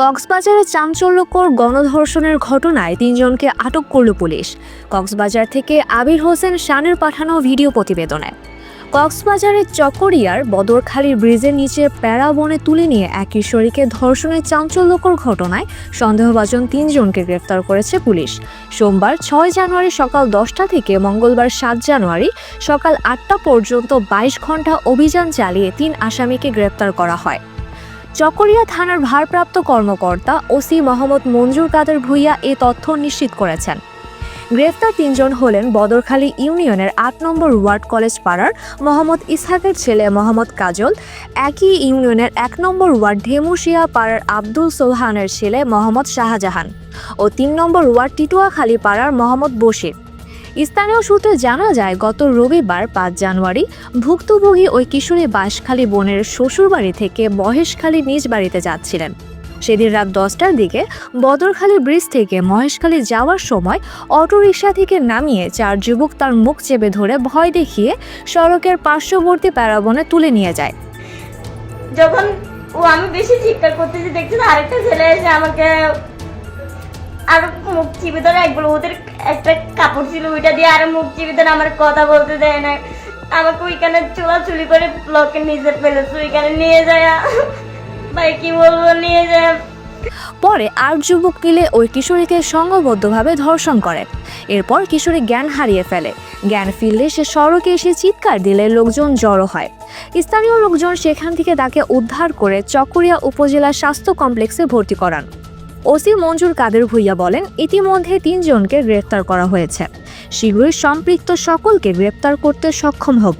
কক্সবাজারে চাঞ্চল্যকর গণধর্ষণের ঘটনায় তিনজনকে আটক করল পুলিশ। কক্সবাজার থেকে আবির হোসেন শানের পাঠানো ভিডিও প্রতিবেদনে। কক্সবাজারের চকরিয়ার বদরখালীর ব্রিজের নিচে প্যারা বনে তুলে নিয়ে এক কিশোরীকে ধর্ষণের চাঞ্চল্যকর ঘটনায় সন্দেহভাজন তিনজনকে গ্রেফতার করেছে পুলিশ। সোমবার ছয় জানুয়ারি সকাল দশটা থেকে মঙ্গলবার সাত জানুয়ারি সকাল আটটা পর্যন্ত বাইশ ঘণ্টা অভিযান চালিয়ে তিন আসামিকে গ্রেপ্তার করা হয়। চকরিয়া থানার ভারপ্রাপ্ত কর্মকর্তা ওসি মোহাম্মদ মঞ্জুর কাদের ভুইয়া এ তথ্য নিশ্চিত করেছেন। গ্রেফতার তিনজন হলেন বদরখালী ইউনিয়নের আট নম্বর ওয়ার্ড কলেজ পাড়ার মোহাম্মদ ইসহাকের ছেলে মোহাম্মদ কাজল, একই ইউনিয়নের এক নম্বর ওয়ার্ড ঢেমুশিয়া পাড়ার আব্দুল সোহানের ছেলে মোহাম্মদ শাহজাহান ও তিন নম্বর ওয়ার্ড টিটুয়াখালী পাড়ার মোহাম্মদ বশির। স্থানীয় সূত্রে জানা যায়, গত রবিবার পাঁচ জানুয়ারি ভুক্তভোগী ওই কিশোরী বাঁশখালী বোনের শ্বশুরবাড়ি থেকে মহেশখালী নিজ বাড়িতে যাচ্ছিলেন। সেদিন রাত দশটার দিকে বদরখালী ব্রিজ থেকে মহেশখালী যাওয়ার সময় অটোরিকশা থেকে নামিয়ে চার যুবক তার মুখ চেপে ধরে ভয় দেখিয়ে সড়কের পার্শ্ববর্তী প্যারাবনে তুলে নিয়ে যায়। যখন ও আমি বেশি চিৎকার করতেছি, দেখছি আরেকটা ছেলে এসে আমাকে আর মুখ চিপে ধরে একবার ওদের একটা কাপড় ছিল, ওইটা দিয়ে আর মুখ চিপে ধরে আমার কথা বলতে দেয় না। আমাকে ওইখানে চুলাচুলি করে ব্লকে নিজে ফেলেছে ওইখানে নিয়ে যায়। ভাই, কি বলব, নিয়ে যায়। পরে আর যুবক মিলে ওই কিশোরীকে সংঘবদ্ধভাবে ধর্ষণ করে। এরপর কিশোরী জ্ঞান হারিয়ে ফেলে। জ্ঞান ফিরলে সে সড়কে এসে চিৎকার দিলে লোকজন জড়ো হয়। স্থানীয় লোকজন সেখান থেকে তাকে উদ্ধার করে চকরিয়া উপজেলা স্বাস্থ্য কমপ্লেক্সে ভর্তি করান। ওসি মঞ্জুর কাদের ভুইয়া বলেন, ইতিমধ্যে তিনজনকে গ্রেপ্তার করা হয়েছে। শীঘ্রই সম্পৃক্ত সকলকে গ্রেপ্তার করতে সক্ষম হব।